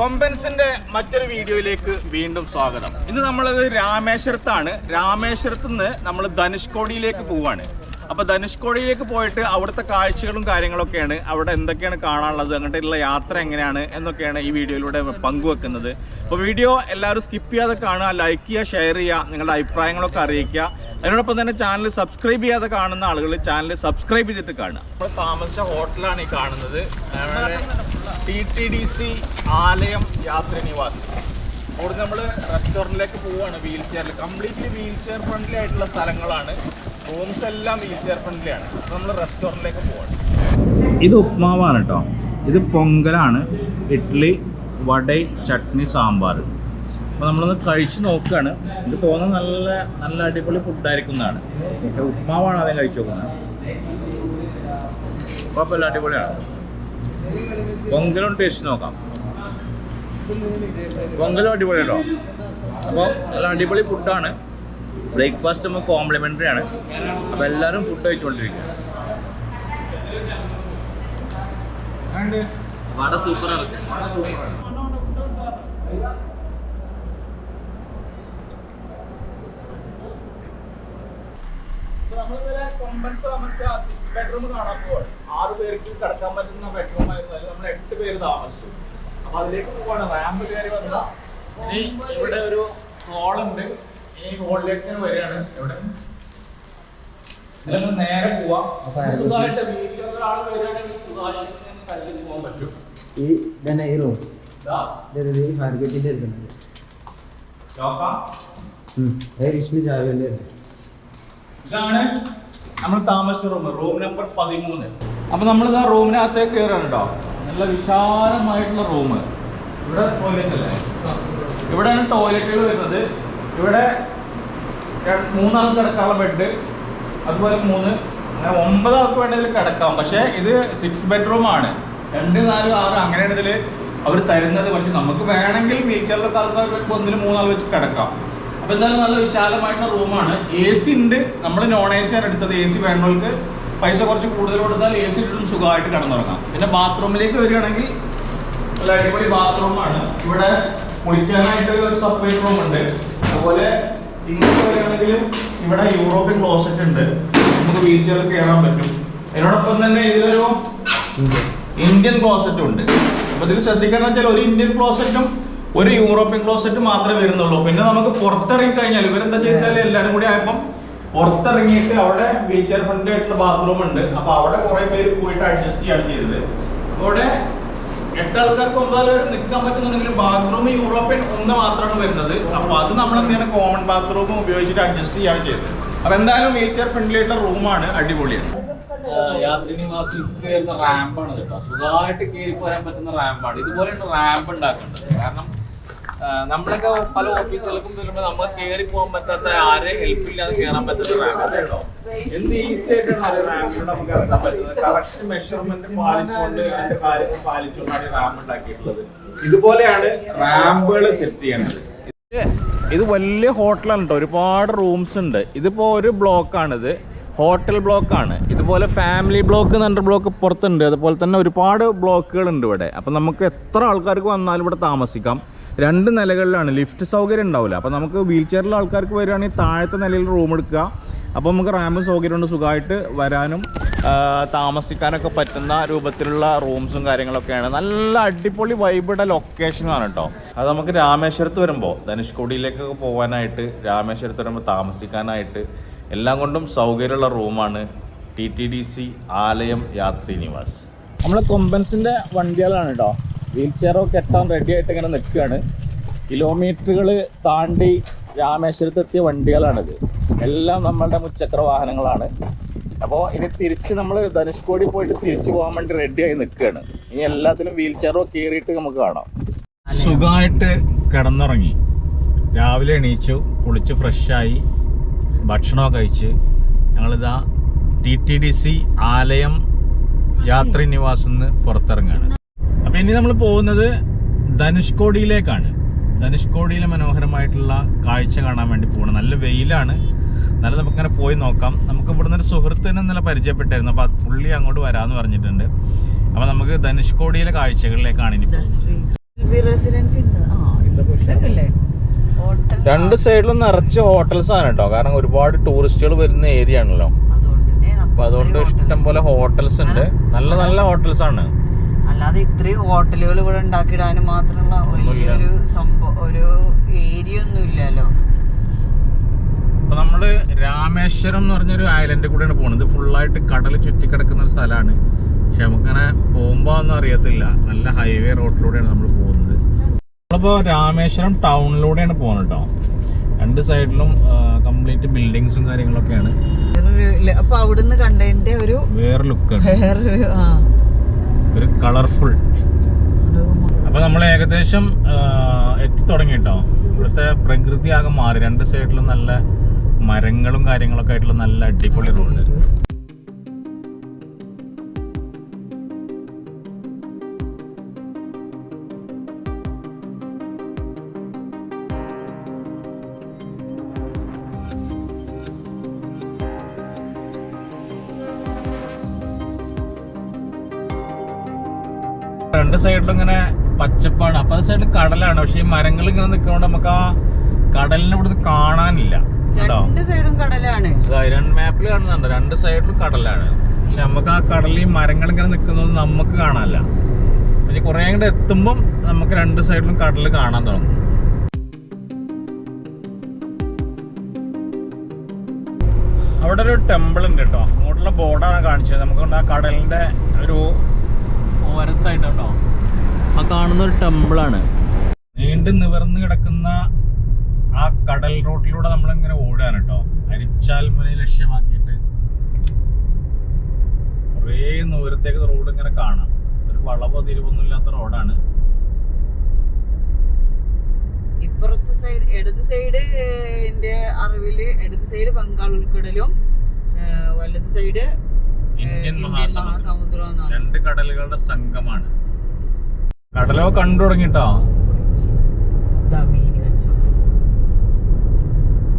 കൊമ്പൻസിന്റെ മറ്റൊരു വീഡിയോയിലേക്ക് വീണ്ടും സ്വാഗതം. ഇന്ന് നമ്മളത് രാമേശ്വരത്താണ്. രാമേശ്വരത്ത് നിന്ന് നമ്മൾ ധനുഷ്കോടിയിലേക്ക് പോവാണ്. അപ്പോൾ ധനുഷ്കോടിയിലേക്ക് പോയിട്ട് അവിടുത്തെ കാഴ്ചകളും കാര്യങ്ങളൊക്കെയാണ്. അവിടെ എന്തൊക്കെയാണ് കാണാനുള്ളത്? അങ്ങോട്ടുള്ള യാത്ര എങ്ങനെയാണ്? എന്നൊക്കെയാണ് ഈ വീഡിയോയിലൂടെ പങ്കുവെക്കുന്നത്. അപ്പോൾ വീഡിയോ എല്ലാവരും സ്കിപ്പ് ചെയ്യാതെ കാണുക ലൈക്ക് ചെയ്യുക ഷെയർ ചെയ്യുക നിങ്ങളുടെ അഭിപ്രായങ്ങളൊക്കെ അറിയിക്കുക. അതിനോടൊപ്പം തന്നെ ചാനൽ സബ്സ്ക്രൈബ് ചെയ്യാതെ കാണുന്ന ആളുകൾ ചാനൽ സബ്സ്ക്രൈബ് ചെയ്തിട്ട് കാണുക. നമ്മൾ താമസിച്ച ഹോട്ടലാണ് ഈ കാണുന്നത്. ടി ടി ഡി സി ആലയം യാത്രിനിവാസ്. അവിടെ നമ്മൾ റെസ്റ്റോറന്റിലേക്ക് പോവുകയാണ് വീൽ ചെയറിൽ കംപ്ലീറ്റ്ലി വീൽ ചെയർ ഫ്രണ്ട്ലി ആയിട്ടുള്ള സ്ഥലങ്ങളാണ്. റൂംസ് എല്ലാം വീൽ ഫ്രണ്ട്ലിയാണ് നമ്മൾ റെസ്റ്റോറന്റിലേക്ക് പോകണം ഇത് ഉപ്മാവാണ് കേട്ടോ ഇത് പൊങ്കലാണ് ഇഡ്ഡലി വട ചട്നി സാമ്പാർ. അപ്പോൾ നമ്മളൊന്ന് കഴിച്ച് നോക്കുകയാണ് ഇത് തോന്നുന്നത് നല്ല നല്ല അടിപൊളി ഫുഡായിരിക്കും എന്നാണ്. പക്ഷേ ഉപ്മാവാണ് ആദ്യം കഴിച്ചു നോക്കുന്നത്. കുഴപ്പമില്ല അടിപൊളിയാണ്. പൊങ്കലും ടേസ്റ്റ് നോക്കാം. പൊങ്കലും അടിപൊളി കേട്ടോ അപ്പോൾ നല്ല അടിപൊളി ഫുഡാണ് ബ്രേക്ക്ഫാസ്റ്റ് നമുക്ക് കോംപ്ലിമെന്ററി ആണ്. അപ്പോൾ എല്ലാവരും ഫുഡ് കഴിച്ചുകൊണ്ടിരിക്കുക വട സൂപ്പറാണ് ബെഡ്റൂം കാണാൻ പോവാണ് ആറ് പേർക്ക് കിടക്കാൻ പറ്റുന്ന ബെഡ്റൂം ആയിരുന്നു. അതിൽ നമ്മൾ എട്ട് പേര് താമസിച്ചു. അപ്പൊ അതിലേക്ക് പോവാണ്. റാമ്പ് കയറി വന്നു. ഇവിടെ ഒരു ഹോൾ ഹോളിലേക്ക് വരികയാണ്. ഇവിടെ ഇതിലൊന്ന് നേരെ പോവാം. സുഖമായിട്ട് ഒരാൾ വരികയാണെങ്കിൽ സുഖമായിട്ട് കല്ലിൽ പോകാൻ പറ്റും. ഈ ഇതന്നെ ഈ റൂം ഇതാ ഇതൊരു മാർക്കറ്റിന്റെ എടുക്കുന്നത് നോക്കാം. വിഷ്ണു ചാവിന്റെ ഉണ്ട് ഇതാണ് നമ്മൾ താമസിച്ച റൂം റൂം നമ്പർ പതിമൂന്ന്. അപ്പൊ നമ്മൾ ഇതാ റൂമിനകത്തേക്ക് കയറാണ് കേട്ടോ നല്ല വിശാലമായിട്ടുള്ള റൂം ഇവിടെ ടോയ്ലറ്റ് അല്ലേ? ഇവിടെയാണ് ടോയ്ലറ്റുകൾ വരുന്നത്. ഇവിടെ മൂന്നാൾക്ക് കിടക്കാനുള്ള ബെഡ് അതുപോലെ മൂന്ന് അങ്ങനെ ഒമ്പത് ആൾക്ക് വേണമെങ്കിൽ കിടക്കാം. പക്ഷേ ഇത് സിക്സ് ബെഡ്റൂം ആണ്. രണ്ട് നാല് ആറ് അങ്ങനെയാണ് ഇതിൽ അവർ തരുന്നത്. പക്ഷെ നമുക്ക് വേണമെങ്കിൽ വീച്ചറിലൊക്കെ ആൾക്കാർ വരുമ്പോൾ ഒന്നിന് മൂന്നാൾ വെച്ച് കിടക്കാം. അപ്പോൾ എന്തായാലും നല്ല വിശാലമായിട്ടുള്ള റൂമാണ് എ സി ഉണ്ട്. നമ്മൾ നോൺ എ സി ആണ് എടുത്തത്. എ സി വേണ്ടവർക്ക് പൈസ കുറച്ച് കൂടുതൽ കൊടുത്താൽ എ സി ഇട്ടും സുഖമായിട്ട് കിടന്നുറങ്ങാം. പിന്നെ ബാത്റൂമിലേക്ക് വരികയാണെങ്കിൽ നല്ല അടിപൊളി ബാത്റൂമാണ് ഇവിടെ കുളിക്കാനായിട്ട് ഒരു സെപ്പറേറ്റ് റൂം ഉണ്ട്. അതുപോലെ ഇങ്ങോട്ട് വരികയാണെങ്കിൽ ഇവിടെ യൂറോപ്യൻ ക്ലോസറ്റ് ഉണ്ട്. നമുക്ക് വീൽ ചെയറിൽ കയറാൻ പറ്റും. അതിനോടൊപ്പം തന്നെ ഇതിലൊരു ഇന്ത്യൻ ക്ലോസറ്റും ഉണ്ട്. അപ്പൊ ഇതിൽ ശ്രദ്ധിക്കണം വെച്ചാൽ ഒരു ഇന്ത്യൻ ക്ലോസറ്റും ഒരു യൂറോപ്യൻ ക്ലോസറ്റും മാത്രമേ വരുന്നുള്ളൂ. പിന്നെ നമുക്ക് പുറത്തിറങ്ങി കഴിഞ്ഞാൽ ഇവരെന്താ ചെയ്താൽ എല്ലാവരും കൂടി ആയപ്പം പുറത്തിറങ്ങിയിട്ട് അവിടെ വീൽ ചെയർ ഫ്രണ്ട് ആയിട്ടുള്ള ബാത്റൂം ഉണ്ട്. അപ്പൊ അവിടെ കുറെ പേര് പോയിട്ട് അഡ്ജസ്റ്റ് ചെയ്യാണ് ചെയ്തത്. അവിടെ എട്ട് ആൾക്കാർക്ക് ഒമ്പത് നിൽക്കാൻ പറ്റുന്നുണ്ടെങ്കിൽ ബാത്റൂം യൂറോപ്യൻ ഒന്ന് മാത്രമാണ് വരുന്നത്. അപ്പൊ അത് നമ്മൾ എന്ത് കോമൺ ബാത്റൂം ഉപയോഗിച്ചിട്ട് അഡ്ജസ്റ്റ് ചെയ്യാണ് ചെയ്തത് അപ്പൊ എന്തായാലും വീൽ ചെയർ ഫ്രണ്ട്ലി ആയിട്ടുള്ള റൂമാണ് അടിപൊളിയാണ്. യാത്രി റാമ്പാണ് കേട്ടോ. സുഖമായിട്ട് കയറി പോരാൻ പറ്റുന്ന റാമ്പാണ് ഇതുപോലെയാണ് റാമ്പ് ഉണ്ടാക്കേണ്ടത്. കാരണം നമ്മളൊക്കെ പല ഓഫീസുകൾക്കും വരുമ്പോൾ നമ്മൾ കയറി പോകാൻ പറ്റാത്ത ആരെ ഹെൽപ്പ് ഇല്ലാതെ കയറാൻ റാമ്പ് കേട്ടോ എന്ത് ഈസി ആയിട്ടാണ് ആ റാമ്പിലൂടെ നമുക്ക് ഇറങ്ങാൻ പറ്റുന്നത്? കറക്റ്റ് മെഷർമെന്റ് പാലിച്ചുകൊണ്ട് അതിന്റെ കാര്യങ്ങൾ പാലിച്ചുകൊണ്ടാണ് ഈ റാമ്പ് ഉണ്ടാക്കിയിട്ടുള്ളത്. ഇതുപോലെയാണ് റാമ്പുകൾ സെറ്റ് ചെയ്യേണ്ടത് ഇത് വലിയ ഹോട്ടലാണ് കേട്ടോ. ഒരുപാട് റൂംസ് ഉണ്ട്. ഇതിപ്പോ ഒരു ബ്ലോക്കാണിത് ഹോട്ടൽ ബ്ലോക്കാണ്. ഇതുപോലെ ഫാമിലി ബ്ലോക്ക് എന്ന് ബ്ലോക്ക് പുറത്തുണ്ട്. അതുപോലെ തന്നെ ഒരുപാട് ബ്ലോക്കുകളുണ്ട് ഇവിടെ. അപ്പം നമുക്ക് എത്ര ആൾക്കാർക്ക് വന്നാലും ഇവിടെ താമസിക്കാം. രണ്ട് നിലകളിലാണ്. ലിഫ്റ്റ് സൗകര്യം ഉണ്ടാവില്ല. അപ്പം നമുക്ക് വീൽ ചെയറിലെ ആൾക്കാർക്ക് വരികയാണെങ്കിൽ താഴത്തെ നിലയിൽ റൂം എടുക്കുക. അപ്പോൾ നമുക്ക് റാമ്പ് സൗകര്യം കൊണ്ട് സുഖമായിട്ട് വരാനും താമസിക്കാനൊക്കെ പറ്റുന്ന രൂപത്തിലുള്ള റൂംസും കാര്യങ്ങളൊക്കെയാണ്. നല്ല അടിപൊളി വൈബിടെ ലൊക്കേഷനാണ് കേട്ടോ. അത് നമുക്ക് രാമേശ്വരത്ത് വരുമ്പോൾ ധനുഷ്കോടിയിലേക്കൊക്കെ പോകാനായിട്ട് രാമേശ്വരത്ത് വരുമ്പോൾ താമസിക്കാനായിട്ട് എല്ലാം കൊണ്ടും സൗകര്യമുള്ള റൂമാണ് ടി ടി ഡി സി ആലയം യാത്രി നിവാസ് നമ്മളെ കൊമ്പൻസിന്റെ വണ്ടികളാണ് കേട്ടോ വീൽ ചെയറൊക്കെ എത്താൻ റെഡി ആയിട്ട് ഇങ്ങനെ നിൽക്കുകയാണ്. കിലോമീറ്ററുകൾ താണ്ടി രാമേശ്വരത്തെത്തിയ വണ്ടികളാണിത്. എല്ലാം നമ്മളുടെ മുച്ചക്ര വാഹനങ്ങളാണ്. അപ്പോൾ ഇനി തിരിച്ച് നമ്മൾ ധനുഷ്കോടി പോയിട്ട് തിരിച്ചു പോകാൻ വേണ്ടി റെഡിയായി നിൽക്കുകയാണ്. ഇനി എല്ലാത്തിനും വീൽ ചെയറോ കയറിയിട്ട് നമുക്ക് കാണാം. സുഖമായിട്ട് കിടന്നുറങ്ങി. രാവിലെ എണീച്ചു കുളിച്ച് ഫ്രഷായി ഭക്ഷണമൊക്കെ കഴിച്ച് ഞങ്ങളിതാ ടി ടി ഡി സി ആലയം യാത്രി നിവാസിൽ നിന്ന് പുറത്തിറങ്ങുകയാണ് അപ്പൊ ഇനി നമ്മൾ പോകുന്നത് ധനുഷ്കോടിയിലേക്കാണ്. ധനുഷ്കോടിയിലെ മനോഹരമായിട്ടുള്ള കാഴ്ച കാണാൻ വേണ്ടി പോകണം നല്ല വെയിലാണ്. എന്നാലും നമുക്കിങ്ങനെ പോയി നോക്കാം. നമുക്ക് ഇവിടുന്ന് ഒരു സുഹൃത്തിനെ ഇന്നലെ പരിചയപ്പെട്ടായിരുന്നു. അപ്പൊ പുള്ളി അങ്ങോട്ട് വരാമെന്ന് പറഞ്ഞിട്ടുണ്ട്. അപ്പൊ നമുക്ക് ധനുഷ്കോടിയിലെ കാഴ്ചകളിലേക്കാണ് ഇനി റെസിഡൻസി രണ്ട് സൈഡിലും നിറച്ച് ഹോട്ടൽസ് ആണ് കേട്ടോ കാരണം ഒരുപാട് ടൂറിസ്റ്റുകൾ വരുന്ന ഏരിയ ആണല്ലോ. അപ്പൊ അതുകൊണ്ട് ഇഷ്ടം പോലെ ഹോട്ടൽസ് ഉണ്ട്. നല്ല നല്ല ഹോട്ടൽസ് ആണ്. അല്ലാതെ ഇത്രയും ഹോട്ടലുകൾ ഇവിടെ ഉണ്ടാക്കിയിടാനും മാത്രമുള്ള വലിയൊരു സംഭവം ഒരു ഏരിയ ഒന്നും ഇല്ലല്ലോ. അപ്പൊ നമ്മൾ രാമേശ്വരം എന്ന് പറഞ്ഞൊരു ഐലൻഡ് കൂടെയാണ് പോകുന്നത് ഫുള്ളായിട്ട് കടൽ ചുറ്റിക്കിടക്കുന്ന ഒരു സ്ഥലമാണ്. പക്ഷെ നമുക്കങ്ങനെ പോകുമ്പോ ഒന്നും അറിയത്തില്ല. നല്ല ഹൈവേ റോഡിലൂടെയാണ് നമ്മൾ പോകുന്നത്. നമ്മളിപ്പോ രാമേശ്വരം ടൗണിലൂടെയാണ് പോകുന്നത് കേട്ടോ രണ്ട് സൈഡിലും കംപ്ലീറ്റ് ബിൽഡിങ്സും കാര്യങ്ങളൊക്കെയാണ്. അപ്പൊ അവിടുന്ന് കണ്ടതിന്റെ ഒരു വേറെ ലുക്ക് ഒരു കളർഫുൾ അപ്പൊ നമ്മൾ ഏകദേശം എത്തി തുടങ്ങി കേട്ടോ ഇവിടുത്തെ പ്രകൃതി ആകെ മാറി. രണ്ട് സൈഡിലും നല്ല മരങ്ങളും കാര്യങ്ങളൊക്കെ ആയിട്ടുള്ള നല്ല അടിപൊളി റോഡ് രണ്ട് സൈഡിലും ഇങ്ങനെ പച്ചപ്പാണ്. അപ്പൊ അത് സൈഡിൽ കടലാണ്. പക്ഷെ ഈ മരങ്ങൾ ഇങ്ങനെ നിൽക്കുന്നോണ്ട് നമുക്ക് ആ കടലിനെ ഇവിടുന്ന് കാണാനില്ല. രണ്ട് സൈഡും കടലാണ്. രണ്ട് മാപ്പിൽ കാണുന്നുണ്ട്. രണ്ട് സൈഡിലും കടലാണ്. പക്ഷെ നമുക്ക് ആ കടലിൽ മരങ്ങൾ ഇങ്ങനെ നിൽക്കുന്നത് നമുക്ക് കാണാനില്ല. പിന്നെ കുറെ അങ്ങോട്ട് എത്തുമ്പം നമുക്ക് രണ്ട് സൈഡിലും കടൽ കാണാൻ തുടങ്ങും. അവിടെ ഒരു ടെമ്പിൾ ഉണ്ട് കേട്ടോ. അങ്ങോട്ടുള്ള ബോർഡാണ് കാണിച്ചത്. നമുക്ക് ആ കടലിന്റെ ഒരു ഓരത്തായിട്ട് കേട്ടോ ആ കാണുന്ന ഒരു ടെമ്പിളാണ്. നീണ്ടു നിവർന്ന് കിടക്കുന്ന ആ കടൽ റോട്ടിലൂടെ നമ്മളിങ്ങനെ ഓടുകയാണ് കേട്ടോ. അരിച്ചാൽ മുനെ ലക്ഷ്യമാക്കിയിട്ട്. കുറേ ദൂരത്തേക്ക് റോഡ് ഇങ്ങനെ കാണാം. ഒരു വളവോ തിരിവൊന്നും ഇല്ലാത്ത റോഡാണ്. ഇപ്പുറത്തെ സൈഡ് ഇടത് സൈഡ് എന്റെ അറിവിൽ ഇടത് സൈഡ് ബംഗാൾ ഉൾക്കടലും വലത് സൈഡ് ഇന്ത്യൻ മഹാസമുദ്രം. രണ്ട് കടലുകളുടെ സംഘമാണ്. കടലോ കണ്ടു തുടങ്ങിട്ടോ.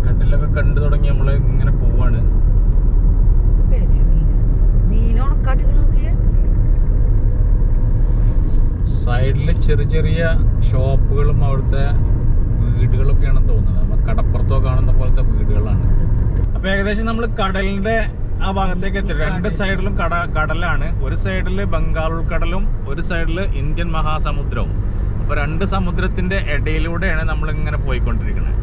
കടലൊക്കെ കണ്ടു തുടങ്ങി നമ്മൾ ഇങ്ങനെ പോവാണ്. സൈഡിൽ ചെറിയ ചെറിയ ഷോപ്പുകളും അവിടുത്തെ വീടുകളൊക്കെയാണെന്ന് തോന്നുന്നത്. നമ്മൾ കടപ്പുറത്തോ കാണുന്ന പോലത്തെ വീടുകളാണ്. അപ്പൊ ഏകദേശം നമ്മൾ കടലിന്റെ ആ ഭാഗത്തേക്ക് എത്തി. രണ്ട് സൈഡിലും കട കടലാണ്. ഒരു സൈഡിൽ ബംഗാൾ ഉൾക്കടലും ഒരു സൈഡിൽ ഇന്ത്യൻ മഹാസമുദ്രവും. അപ്പോൾ രണ്ട് സമുദ്രത്തിന്റെ ഇടയിലൂടെയാണ് നമ്മൾ ഇങ്ങനെ പോയിക്കൊണ്ടിരിക്കുന്നത്.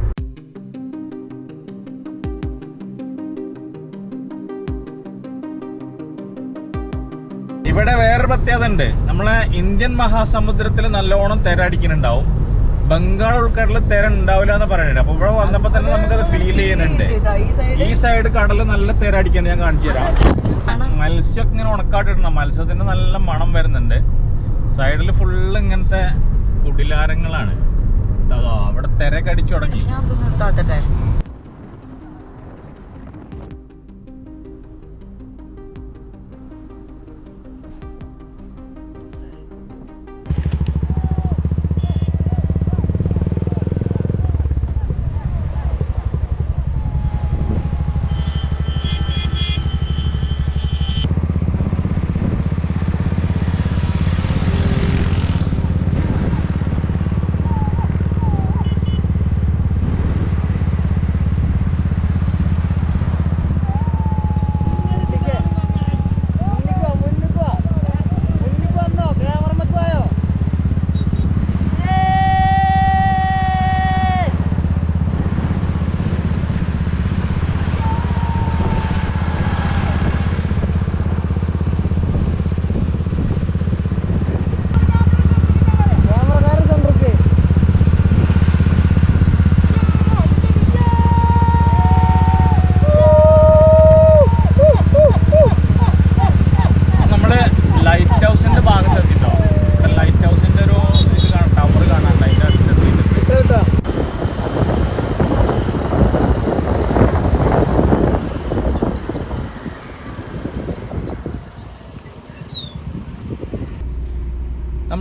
ഇവിടെ വേറൊരു പ്രത്യേകത ഉണ്ട്. നമ്മളെ ഇന്ത്യൻ മഹാസമുദ്രത്തിൽ നല്ലോണം തിര അടിക്കുന്നുണ്ടാവും ബംഗാൾ ഉൾക്കടലിൽ തിര ഉണ്ടാവില്ല എന്ന് പറയുന്നുണ്ട്. അപ്പൊ ഇവിടെ വന്നപ്പോ തന്നെ നമുക്കത് ഫീൽ ചെയ്യുന്നുണ്ട്. ഈ സൈഡ് കടൽ നല്ല തിര അടിക്കണ്ട് ഞാൻ കാണിച്ചു തരാം. മത്സ്യം ഇങ്ങനെ ഉണക്കാട്ടിടണം. മത്സ്യത്തിന് നല്ല മണം വരുന്നുണ്ട്. സൈഡിൽ ഫുള്ള് ഇങ്ങനത്തെ കുടിലാരങ്ങളാണ്. അവിടെ തിരക്കടിച്ചു തുടങ്ങി.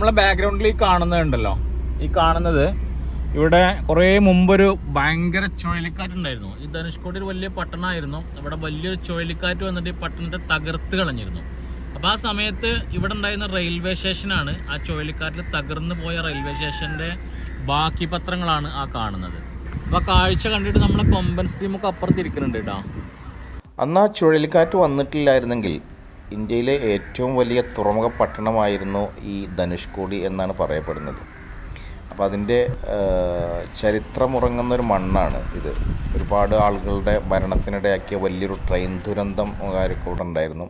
നമ്മളെ ബാക്ക്ഗ്രൗണ്ടിൽ ഈ കാണുന്നുണ്ടല്ലോ ഈ കാണുന്നത് ഇവിടെ കുറേ മുമ്പൊരു ഭയങ്കര ചുഴലിക്കാറ്റുണ്ടായിരുന്നു ഈ ധനുഷ്കോടി ഒരു വലിയ പട്ടണമായിരുന്നു. ഇവിടെ വലിയൊരു ചുഴലിക്കാറ്റ് വന്നിട്ട് ഈ പട്ടണത്തെ തകർത്ത് കളഞ്ഞിരുന്നു. അപ്പോൾ ആ സമയത്ത് ഇവിടെ ഉണ്ടായിരുന്ന റെയിൽവേ സ്റ്റേഷനാണ് ആ ചുഴലിക്കാറ്റിൽ തകർന്നു പോയ റെയിൽവേ സ്റ്റേഷന്റെ ബാക്കി പത്രങ്ങളാണ് ആ കാണുന്നത്. അപ്പോൾ കാഴ്ച കണ്ടിട്ട് നമ്മളെ കൊമ്പൻ സ്ട്രീമൊക്കെ അപ്പുറത്തിരിക്കുന്നുണ്ട് കേട്ടോ അന്ന് ആ ചുഴലിക്കാറ്റ് വന്നിട്ടില്ലായിരുന്നെങ്കിൽ ഇന്ത്യയിലെ ഏറ്റവും വലിയ തുറമുഖ പട്ടണമായിരുന്നു ഈ ധനുഷ്കോടി എന്നാണ് പറയപ്പെടുന്നത്. അപ്പോൾ അതിന്റെ ചരിത്രമുറങ്ങുന്നൊരു മണ്ണാണ് ഇത്. ഒരുപാട് ആളുകളുടെ ഭരണത്തിനിടയാക്കിയ വലിയൊരു ട്രെയിൻ ദുരന്തം കാര്യമൊക്കെ ഇവിടെ ഉണ്ടായിരുന്നു.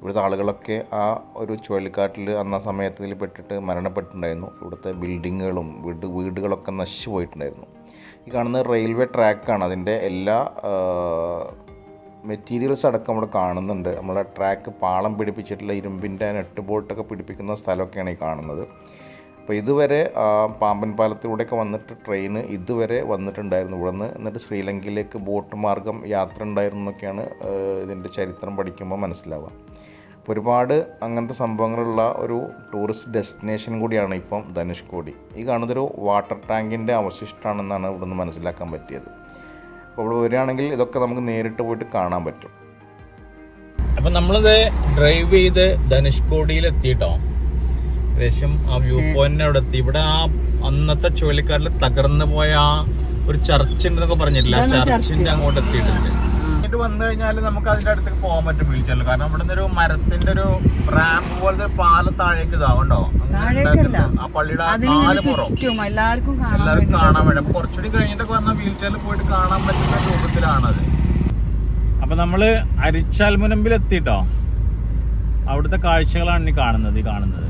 ഇവിടുത്തെ ആളുകളൊക്കെ ആ ഒരു ചുഴലിക്കാട്ടിൽ അന്ന സമയത്തിൽ പെട്ടിട്ട് മരണപ്പെട്ടിട്ടുണ്ടായിരുന്നു. ഇവിടുത്തെ ബിൽഡിങ്ങുകളും വീട് വീടുകളൊക്കെ നശിച്ചു പോയിട്ടുണ്ടായിരുന്നു. ഈ കാണുന്ന റെയിൽവേ ട്രാക്കാണ് അതിന്റെ എല്ലാ മെറ്റീരിയൽസ് അടക്കം നമ്മൾ കാണുന്നുണ്ട്. നമ്മളെ ട്രാക്ക് പാളം പിടിപ്പിച്ചിട്ടുള്ള ഇരുമ്പിന്റെ നെട്ട് ബോൾട്ടൊക്കെ പിടിപ്പിക്കുന്ന സ്ഥലമൊക്കെയാണ് ഈ കാണുന്നത്. അപ്പോൾ ഇതുവരെ പാമ്പൻ പാലത്തിലൂടെയൊക്കെ വന്നിട്ട് ട്രെയിൻ ഇതുവരെ വന്നിട്ടുണ്ടായിരുന്നു. ഇവിടെ നിന്ന് എന്നിട്ട് ശ്രീലങ്കയിലേക്ക് ബോട്ട് മാർഗം യാത്ര ഉണ്ടായിരുന്നു എന്നൊക്കെയാണ് ഇതിന്റെ ചരിത്രം പഠിക്കുമ്പോൾ മനസ്സിലാവുക. അപ്പോൾ ഒരുപാട് അങ്ങനത്തെ സംഭവങ്ങളുള്ള ഒരു ടൂറിസ്റ്റ് ഡെസ്റ്റിനേഷൻ കൂടിയാണ് ഇപ്പം ധനുഷ്കോടി. ഈ കാണുന്നതൊരു വാട്ടർ ടാങ്കിന്റെ അവശിഷ്ടമാണെന്നാണ് ഇവിടെ നിന്ന് മനസ്സിലാക്കാൻ പറ്റിയത്. അപ്പോൾ ഇവിടെ വരികയാണെങ്കിൽ ഇതൊക്കെ നമുക്ക് നേരിട്ട് പോയിട്ട് കാണാൻ പറ്റും. അപ്പം നമ്മളിത് ഡ്രൈവ് ചെയ്ത് ധനുഷ്കോടിയിൽ എത്തിയിട്ടോ ഏകദേശം ആ വ്യൂ പോയിന്റിനെ അവിടെ എത്തി. ഇവിടെ ആ അന്നത്തെ ചുഴലിക്കാരിൽ തകർന്നു പോയ ആ ഒരു ചർച്ച് ഉണ്ടെന്നൊക്കെ പറഞ്ഞിട്ടില്ല? ആ ചർച്ചിന്റെ അങ്ങോട്ട് എത്തിയിട്ടുണ്ട്. എന്നിട്ട് വന്നു കഴിഞ്ഞാൽ നമുക്ക് അതിന്റെ അടുത്തേക്ക് പോകാൻ പറ്റും വീൽച്ചറിൽ കാരണം ഇവിടെ ഒരു മരത്തിന്റെ ഒരു റാമ്പ് പോലത്തെ പാല താഴേക്ക് ഇതാവണ്ടോ? താഴേക്കല്ല. ആ പള്ളിയുടെ ചുറ്റും എല്ലാവർക്കും കാണാൻ എല്ലാവർക്കും കാണാൻ വേണ്ടി. അപ്പൊ കുറച്ചുകൂടി കഴിഞ്ഞിട്ടൊക്കെ വന്നാൽ വീൽ ചെയറിൽ പോയിട്ട് കാണാൻ പറ്റുന്ന രൂപത്തിലാണത്. അപ്പൊ നമ്മൾ അരിച്ചാൽ മുനമ്പിൽ എത്തിട്ടോ? അവിടുത്തെ കാഴ്ചകളാണ് ഇനി കാണുന്നത് ഈ കാണുന്നത്.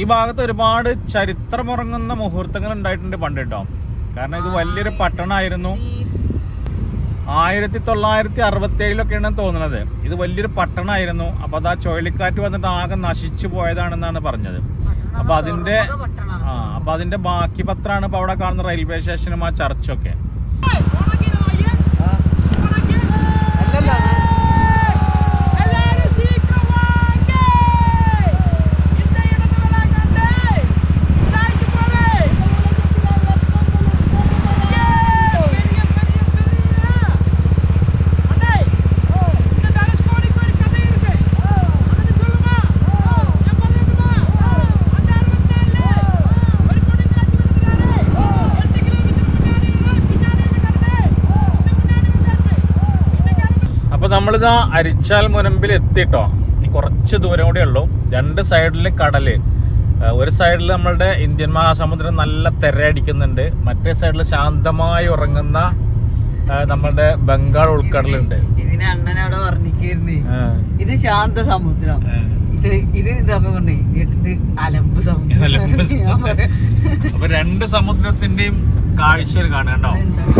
ഈ ഭാഗത്ത് ഒരുപാട് ചരിത്രമുറങ്ങുന്ന മുഹൂർത്തങ്ങൾ ഉണ്ടായിട്ടുണ്ട് പണ്ട് കേട്ടോ. കാരണം ഇത് വലിയൊരു പട്ടണമായിരുന്നു ആയിരത്തി തൊള്ളായിരത്തി അറുപത്തി ഏഴിലൊക്കെയാണ് തോന്നുന്നത്. ഇത് വലിയൊരു പട്ടണമായിരുന്നു അപ്പൊ അത് ആ ചുഴലിക്കാറ്റ് വന്നിട്ട് ആകെ നശിച്ചു പോയതാണെന്നാണ് പറഞ്ഞത്. അപ്പൊ അതിന്റെ ആ അപ്പൊ അതിന്റെ ബാക്കി പത്രമാണ് ഇപ്പൊ അവിടെ കാണുന്ന റെയിൽവേ സ്റ്റേഷനും ആ ചർച്ചൊക്കെ നമ്മളിതാ അരിച്ചാൽ മുനമ്പിൽ എത്തിട്ടോ ഇനി കുറച്ച് ദൂരം കൂടെ ഉള്ളൂ. രണ്ട് സൈഡിൽ കടൽ ഒരു സൈഡിൽ നമ്മളുടെ ഇന്ത്യൻ മഹാസമുദ്രം നല്ല തിരയടിക്കുന്നുണ്ട്. മറ്റേ സൈഡിൽ ശാന്തമായി ഉറങ്ങുന്ന നമ്മുടെ നമ്മളുടെ ബംഗാൾ ഉൾക്കടലുണ്ട്. ഇതിനെ അണ്ണൻ അവിടെ വർണിക്കായിരുന്നേ. ഇത് ശാന്ത സമുദ്രം. ഇത് ഇത് ഇതാ പറഞ്ഞേ? ഇത് അലമ്പ് സമുദ്രം. അപ്പൊ രണ്ട് സമുദ്രത്തിന്റെയും കാഴ്ച കാണണ്ടോ അങ്ങനെ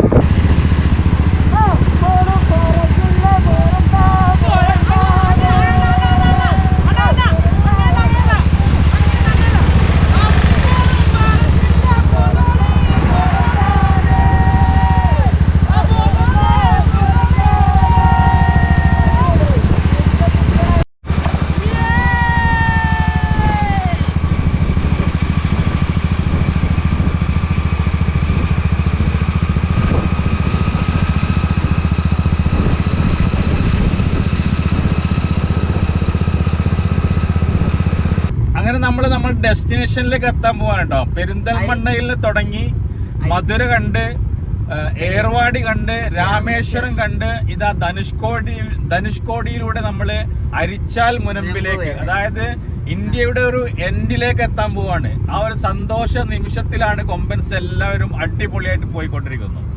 ഡെസ്റ്റിനേഷനിലേക്ക് എത്താൻ പോവാണ് കേട്ടോ പെരിന്തൽമണ്ണയിൽ തുടങ്ങി മധുര കണ്ട് ഏർവാടി കണ്ട് രാമേശ്വരം കണ്ട് ഇതാ ധനുഷ്കോടി ധനുഷ്കോടിയിലൂടെ നമ്മൾ അരിച്ചാൽ മുനമ്പിലേക്ക്. അതായത് ഇന്ത്യയുടെ ഒരു എൻഡിലേക്ക് എത്താൻ പോവാണ്. ആ ഒരു സന്തോഷ നിമിഷത്തിലാണ് കൊമ്പൻസ് എല്ലാവരും അടിപൊളിയായിട്ട് പോയിക്കൊണ്ടിരിക്കുന്നത്.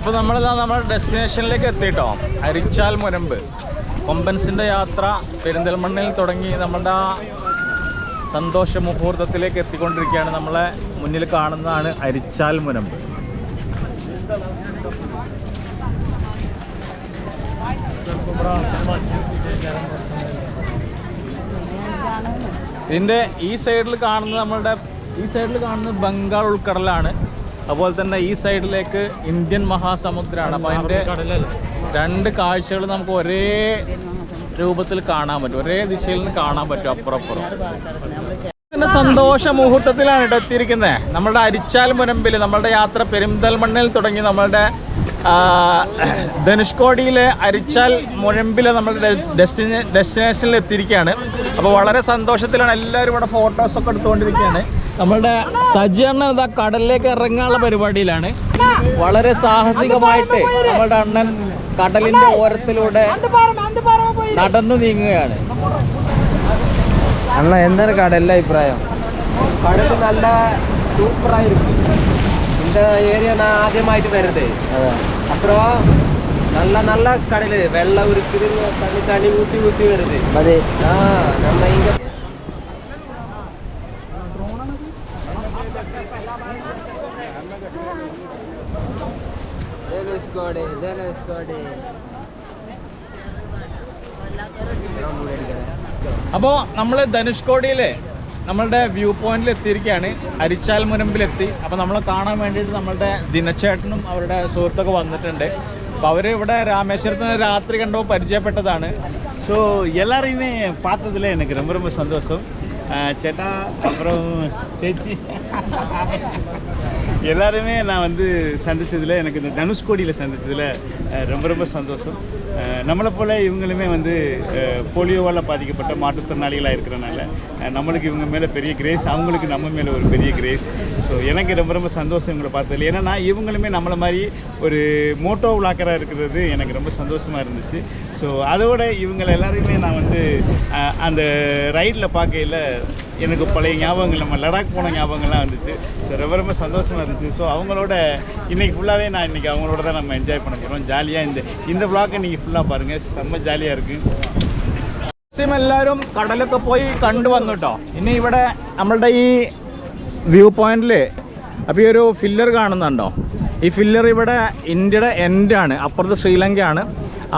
അപ്പോൾ നമ്മളിതാ നമ്മുടെ ഡെസ്റ്റിനേഷനിലേക്ക് എത്തിയിട്ടോ. അരിച്ചാൽ മുരമ്പ്. കൊമ്പൻസിന്റെ യാത്ര പെരിന്തൽമണ്ണിൽ തുടങ്ങി നമ്മളുടെ ആ സന്തോഷ മുഹൂർത്തത്തിലേക്ക് എത്തിക്കൊണ്ടിരിക്കുകയാണ്. നമ്മളെ മുന്നിൽ കാണുന്നതാണ് അരിച്ചാൽ മുരമ്പ്. ഇതിന്റെ ഈ സൈഡിൽ കാണുന്നത് നമ്മളുടെ ഈ സൈഡിൽ കാണുന്നത് ബംഗാൾ ഉൾക്കടലാണ്. അതുപോലെ തന്നെ ഈ സൈഡിലേക്ക് ഇന്ത്യൻ മഹാസമുദ്രമാണ് അപ്പോൾ അതിന്റെ രണ്ട് കാഴ്ചകൾ നമുക്ക് ഒരേ രൂപത്തിൽ കാണാൻ പറ്റും. ഒരേ ദിശയിൽ നിന്ന് കാണാൻ പറ്റും അപ്പുറപ്പുറം. പിന്നെ സന്തോഷ മുഹൂർത്തത്തിലാണ് ഇവിടെ എത്തിയിരിക്കുന്നത്. നമ്മളുടെ അരിച്ചാൽ മുനമ്പിൽ നമ്മളുടെ യാത്ര പെരിന്തൽമണ്ണിൽ തുടങ്ങി നമ്മളുടെ ധനുഷ്കോടിയിലെ അരിച്ചാൽ മുഴമ്പിലെ നമ്മളുടെ ഡെസ്റ്റിനേ ഡെസ്റ്റിനേഷനിൽ എത്തിയിരിക്കുകയാണ്. അപ്പോൾ വളരെ സന്തോഷത്തിലാണ് എല്ലാവരും ഇവിടെ ഫോട്ടോസൊക്കെ എടുത്തുകൊണ്ടിരിക്കുകയാണ്. നമ്മളുടെ സജ്ജണ്ണൻ ഇതാ കടലിലേക്ക് ഇറങ്ങാനുള്ള പരിപാടിയിലാണ്. വളരെ സാഹസികമായിട്ട് നമ്മളുടെ അണ്ണൻ കടലിന്റെ ഓരത്തിലൂടെ നടന്നു നീങ്ങുകയാണ്. അണ്ണ എന്താണ് കടലിലെ അഭിപ്രായം? കടൽ നല്ല സൂപ്പർ ആയിരുന്നു എന്റെ ഏരിയ ആദ്യമായിട്ട് വരുന്നത്. അത്ര നല്ല നല്ല കടൽ വെള്ളം ഉരുത്തി തണി തണി ഊത്തി ഊത്തി വരുന്നത്. ആ നമ്മ ഇങ്ങനെ நம்ம இங்க ധനുഷ്കോടി ധനുഷ്കോടി അപ്പോൾ നമ്മൾ ധനുഷ്കോടിയിലെ നമ്മളുടെ വ്യൂ പോയിന്റിൽ എത്തിയിരിക്കുകയാണ് അരിച്ചാൽ മുനമ്പിലെത്തി അപ്പോൾ നമ്മളെ കാണാൻ വേണ്ടിയിട്ട് നമ്മളുടെ ദിനച്ചേട്ടനും അവരുടെ സുഹൃത്തൊക്കെ വന്നിട്ടുണ്ട് അപ്പോൾ അവർ ഇവിടെ രാമേശ്വരത്ത് നിന്ന് രാത്രി കണ്ടോ പരിചയപ്പെട്ടതാണ് ஸோ எல்லாரையுமே பார்த்ததுல எனக்கு ரொம்ப ரொம்ப சந்தோஷம் அஹ் சேட்டா அப்புறம் சேச்சி எல்லாருமே நான் வந்து சந்தித்ததில் எனக்கு இந்த தனுஷ்கோடியில் சந்தித்ததில் ரொம்ப ரொம்ப சந்தோஷம். நம்மளை போல் இவங்களுமே வந்து போலியோவால் பாதிக்கப்பட்ட மாற்றுத்திறனாளிகளாக இருக்கிறனால நம்மளுக்கு இவங்க மேலே பெரிய கிரேஸ் அவங்களுக்கு நம்ம மேலே ஒரு பெரிய கிரேஸ் ஸோ எனக்கு ரொம்ப ரொம்ப சந்தோஷம் இவங்களை பார்த்ததுல. ஏன்னா இவங்களுமே நம்மளை மாதிரி ஒரு மோட்டோ விளாக்கராக இருக்கிறது எனக்கு ரொம்ப சந்தோஷமாக இருந்துச்சு. ஸோ அதோட இவங்களை எல்லாரையுமே நான் வந்து அந்த ரைடில் பார்க்கையில் எனக்கு பழைய ஞாபகங்கள் நம்ம லடாக் போன ஞாபகங்கள்லாம் இருந்துச்சு ஸோ ரொம்ப ரொம்ப சந்தோஷமாக இருந்துச்சு ஸோ அவங்களோட இன்றைக்கி ஃபுல்லாகவே நான் இன்றைக்கி அவங்களோட தான் நம்ம என்ஜாய் பண்ண போகிறோம் ஜாலியாக இந்த இந்த விளாக்கை நீங்கள் ஃபுல்லாக பாருங்கள் செம்ம ஜாலியாக இருக்குது മാക്സിമം എല്ലാവരും கடலுக்கு போய் கண்டு വന്നു കേട്ടോ ഇനി ഇവിടെ നമ്മളുടെ ഈ വ്യൂ പോയിന്റിൽ അപ്പോൾ ഈ ഒരു ഫില്ലർ കാണുന്നുണ്ടോ ഈ ഫില്ലർ ഇവിടെ ഇന്ത്യയുടെ എൻഡാണ് അപ്പുറത്ത് ശ്രീലങ്കയാണ്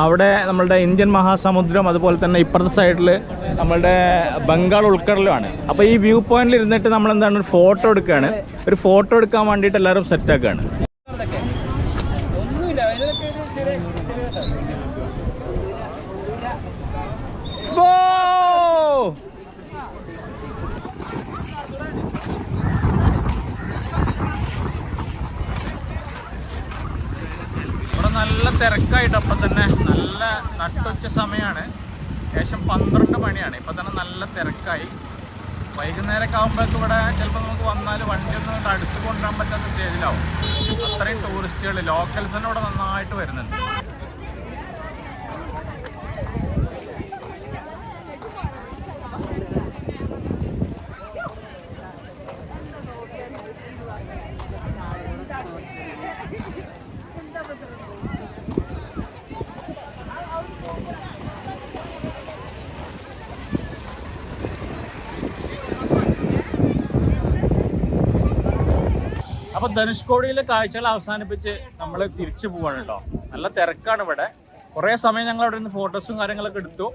അവിടെ നമ്മളുടെ ഇന്ത്യൻ മഹാസമുദ്രം അതുപോലെ തന്നെ ഇപ്പുറത്തെ സൈഡിൽ നമ്മളുടെ ബംഗാൾ ഉൾക്കടലുമാണ്. അപ്പോൾ ഈ വ്യൂ പോയിന്റിൽ ഇരുന്നിട്ട് നമ്മൾ എന്താണ് ഒരു ഫോട്ടോ എടുക്കുകയാണ് ഒരു ഫോട്ടോ എടുക്കാൻ വേണ്ടിയിട്ട് എല്ലാവരും സെറ്റാക്കുകയാണ് Go! ഇവിടെ നല്ല തിരക്കായിട്ട് അപ്പം തന്നെ നല്ല നട്ടുച്ച സമയമാണ് ഏകദേശം പന്ത്രണ്ട് മണിയാണ്. ഇപ്പം തന്നെ നല്ല തിരക്കായി. വൈകുന്നേരമൊക്കെ ആകുമ്പോഴേക്കും ഇവിടെ ചിലപ്പോൾ നമുക്ക് വന്നാൽ വണ്ടിയൊന്നും ഇങ്ങോട്ട് അടുത്ത് കൊണ്ടുവരാൻ പറ്റാത്ത സ്റ്റേജിലാവും അത്രയും ടൂറിസ്റ്റുകൾ ലോക്കൽസിനോട് നന്നായിട്ട് വരുന്നുണ്ട്. ധനുഷ്കോടിയിലെ കാഴ്ചകൾ അവസാനിപ്പിച്ച് നമ്മൾ തിരിച്ചു പോവാണ് കേട്ടോ. നല്ല തിരക്കാണ് ഇവിടെ. കുറേ സമയം ഞങ്ങൾ അവിടെ നിന്ന് ഫോട്ടോസും കാര്യങ്ങളൊക്കെ എടുത്തു.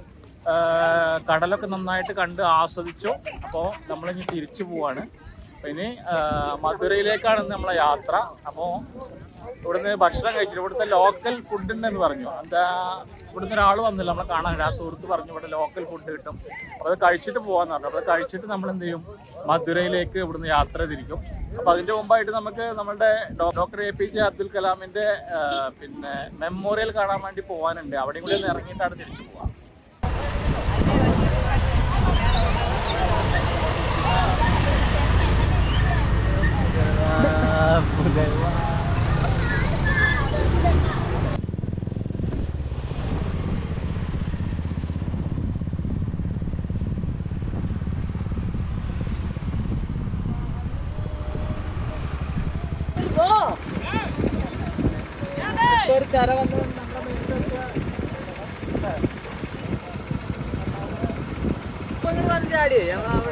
കടലൊക്കെ നന്നായിട്ട് കണ്ട് ആസ്വദിച്ചു. അപ്പോൾ നമ്മളിനി തിരിച്ചു പോവാണ്. അപ്പൊ ആ, മധുരയിലേക്കാണ് നമ്മളെ യാത്ര. അപ്പോൾ ഇവിടുന്ന് ഭക്ഷണം കഴിച്ചിട്ട് ഇവിടുത്തെ ലോക്കൽ ഫുഡ് ഉണ്ടെന്ന് പറഞ്ഞു. എന്താ ഇവിടുന്ന് ഒരാൾ വന്നില്ല നമ്മളെ കാണാൻ. ആ സുഹൃത്ത് പറഞ്ഞു ഇവിടെ ലോക്കൽ ഫുഡ് കിട്ടും. അപ്പോൾ അത് കഴിച്ചിട്ട് പോകാന്ന് പറഞ്ഞു. അപ്പോൾ അത് കഴിച്ചിട്ട് നമ്മൾ എന്ത് ചെയ്യും? മധുരയിലേക്ക് ഇവിടുന്ന് യാത്ര തിരിക്കും. അപ്പോൾ അതിന്റെ മുമ്പായിട്ട് നമുക്ക് നമ്മുടെ doctor A P J Abdul കലാമിന്റെ പിന്നെ മെമ്മോറിയൽ കാണാൻ വേണ്ടി പോകാനുണ്ട് അവിടെയും കൂടി ഒന്ന് ഇറങ്ങിയിട്ടാണ് തിരിച്ചു പോവാം. ഒരു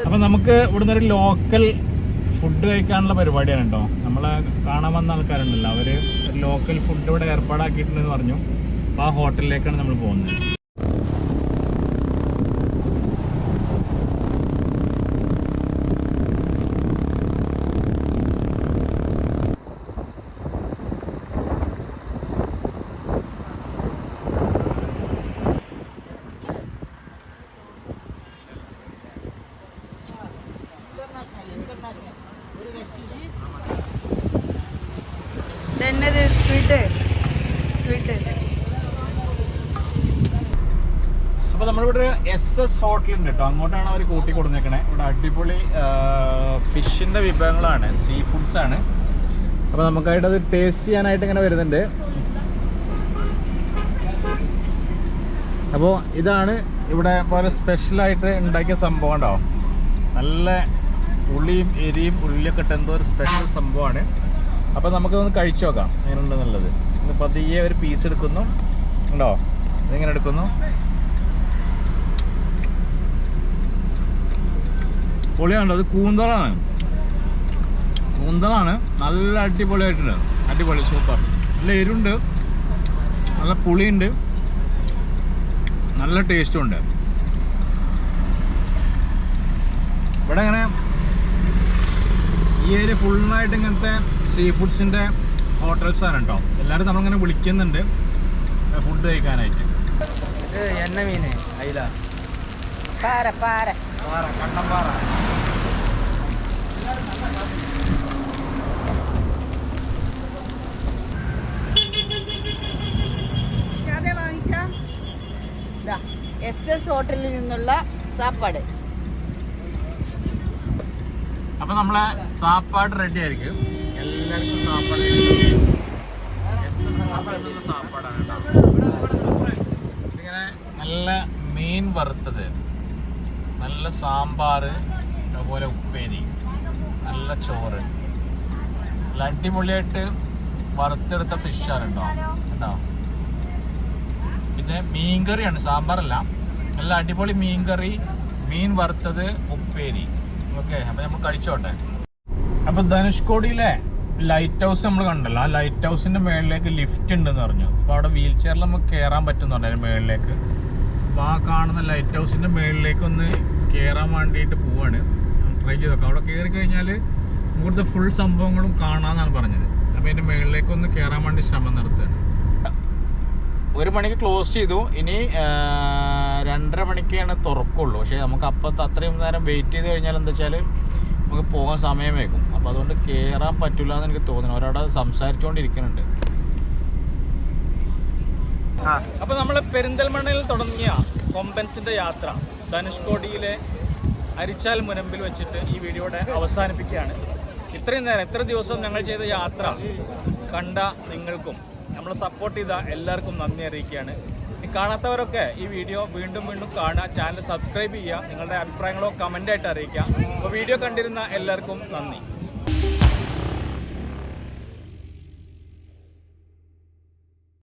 അപ്പൊ നമുക്ക് ഇവിടുന്ന് ഒരു ലോക്കൽ ഫുഡ് കഴിക്കാനുള്ള പരിപാടിയാണ് കേട്ടോ നമ്മളെ കാണാൻ വന്ന ആൾക്കാരുണ്ടല്ലോ. അവർ ലോക്കൽ ഫുഡ് ഇവിടെ ഏർപ്പാടാക്കിയിട്ടുണ്ടെന്ന് പറഞ്ഞു. അപ്പോൾ ആ ഹോട്ടലിലേക്കാണ് നമ്മൾ പോകുന്നത്. ഇതെന്നത് സ്വീറ്റ് സ്വീറ്റ് അപ്പോൾ നമ്മളിവിടെ എസ് എസ് ഹോട്ടലുണ്ട് കേട്ടോ അങ്ങോട്ടാണ് അവർ കൂട്ടി കൊടുത്തേക്കണേ ഇവിടെ അടിപൊളി ഫിഷിന്റെ വിഭവങ്ങളാണ്. സീ ഫുഡ്സ് ആണ്. അപ്പോൾ നമുക്കായിട്ട് അത് ടേസ്റ്റ് ചെയ്യാനായിട്ട് ഇങ്ങനെ വരുന്നുണ്ട്. അപ്പോൾ ഇതാണ് ഇവിടെ പോലെ സ്പെഷ്യലായിട്ട് ഉണ്ടാക്കിയ സംഭവം ഉണ്ടാവും നല്ല ഉള്ളിയും എരിയും ഉള്ളിയൊക്കെ ഇട്ട് ഒരു സ്പെഷ്യൽ സംഭവമാണ്. അപ്പോൾ നമുക്കൊന്ന് കഴിച്ചു നോക്കാം. ഇന്ന് പതിയെ ഒരു പീസ് എടുക്കുന്നു. ഉണ്ടോ? ഇതിങ്ങനെ എടുക്കുന്നു? പൊളിയാണല്ലോ അത് കൂന്തളാണ്. കൂന്തളാണ്. നല്ല അടിപൊളിയായിട്ടുണ്ട്. അടിപൊളി സൂപ്പർ. നല്ല എരുണ്ട്. നല്ല പുളിയുണ്ട്. നല്ല ടേസ്റ്റും ഉണ്ട്. ഇവിടെ ഇങ്ങനെ ഈ ഏരിയ ഫുള്ളായിട്ട് ഇങ്ങനത്തെ സീ ഫുഡ്സിന്റെ ഹോട്ടൽസാണ് കേട്ടോ എല്ലാവരും നമ്മളിങ്ങനെ വിളിക്കുന്നുണ്ട്. ഫുഡ് കഴിക്കാനായിട്ട്. എണ്ണ മീന് അയില. പാറ പാറ. പാറ കണ്ണപ്പാറ എസ് എസ് ഹോട്ടലിൽ നിന്നുള്ള സാപ്പാട്. അപ്പൊ നമ്മളെ സാപ്പാട് റെഡി ആയിരിക്കും. ഇതിങ്ങനെ നല്ല മീൻ വറുത്തത് നല്ല സാമ്പാർ അതുപോലെ ഉപ്പേരി നല്ല ചോറ്. നല്ല അടിപൊളിയായിട്ട് വറുത്തെടുത്ത ഫിഷാണ് കേട്ടോ. കേട്ടോ പിന്നെ മീൻകറിയാണ് സാമ്പാറല്ല. നല്ല അടിപൊളി മീൻകറി മീൻ വറുത്തത് ഉപ്പേരി. ഓക്കെ അപ്പൊ നമ്മൾ കഴിച്ചോട്ടെ. അപ്പൊ ധനുഷ്കോടിയിലെ ലൈറ്റ് ഹൗസ് നമ്മൾ കണ്ടല്ലോ. ആ ലൈറ്റ് ഹൗസിന്റെ മേളിലേക്ക് ലിഫ്റ്റ് ഉണ്ടെന്ന് പറഞ്ഞു. അപ്പൊ അവിടെ വീൽ ചെയറിൽ നമുക്ക് കയറാൻ പറ്റുന്നുണ്ട് അതിന്റെ മേളിലേക്ക്. അപ്പൊ ആ കാണുന്ന ലൈറ്റ് ഹൗസിന്റെ മേളിലേക്ക് ഒന്ന് കയറാൻ വേണ്ടിയിട്ട് പോവാണ്. ട്രൈ ചെയ്ത് നോക്കാം. അവിടെ കയറി കഴിഞ്ഞാൽ ഇവിടുത്തെ ഫുൾ സംഭവങ്ങളും കാണാന്നാണ് പറഞ്ഞത്. അപ്പൊ അതിന്റെ മേളിലേക്ക് ഒന്ന് കയറാൻ വേണ്ടി ശ്രമം നടത്തുകയാണ്. ഒരു മണിക്ക് ക്ലോസ് ചെയ്തു. ഇനി രണ്ടര മണിക്കാണ് തുറക്കുള്ളൂ. പക്ഷേ നമുക്ക് അപ്പത്തെ അത്രയും നേരം വെയിറ്റ് ചെയ്ത് കഴിഞ്ഞാൽ എന്താ വെച്ചാൽ നമുക്ക് പോകാൻ സമയം വയ്ക്കും അപ്പോൾ അതുകൊണ്ട് കയറാൻ പറ്റില്ല എന്ന് എനിക്ക് തോന്നുന്നു. ഒരാടെ സംസാരിച്ചുകൊണ്ടിരിക്കുന്നുണ്ട് അപ്പൊ നമ്മൾ പെരിന്തൽമണ്ണയിൽ തുടങ്ങിയ കൊമ്പൻസിന്റെ യാത്ര ധനുഷ്കോടിയിലെ അരിച്ചാൽ മുനമ്പിൽ വെച്ചിട്ട് ഈ വീഡിയോടെ അവസാനിപ്പിക്കുകയാണ്. ഇത്രയും നേരം ഇത്ര ദിവസം ഞങ്ങൾ ചെയ്ത യാത്ര കണ്ട നിങ്ങൾക്കും നമ്മൾ സപ്പോർട്ട് ചെയ്ത എല്ലാവർക്കും നന്ദി അറിയിക്കുകയാണ്. ഇനി കാണാത്തവരൊക്കെ ഈ വീഡിയോ വീണ്ടും വീണ്ടും കാണുക ചാനൽ സബ്സ്ക്രൈബ് ചെയ്യുക നിങ്ങളുടെ അഭിപ്രായങ്ങളോ കമന്റായിട്ട് അറിയിക്കുക. അപ്പോൾ വീഡിയോ കണ്ടിരുന്ന എല്ലാവർക്കും നന്ദി.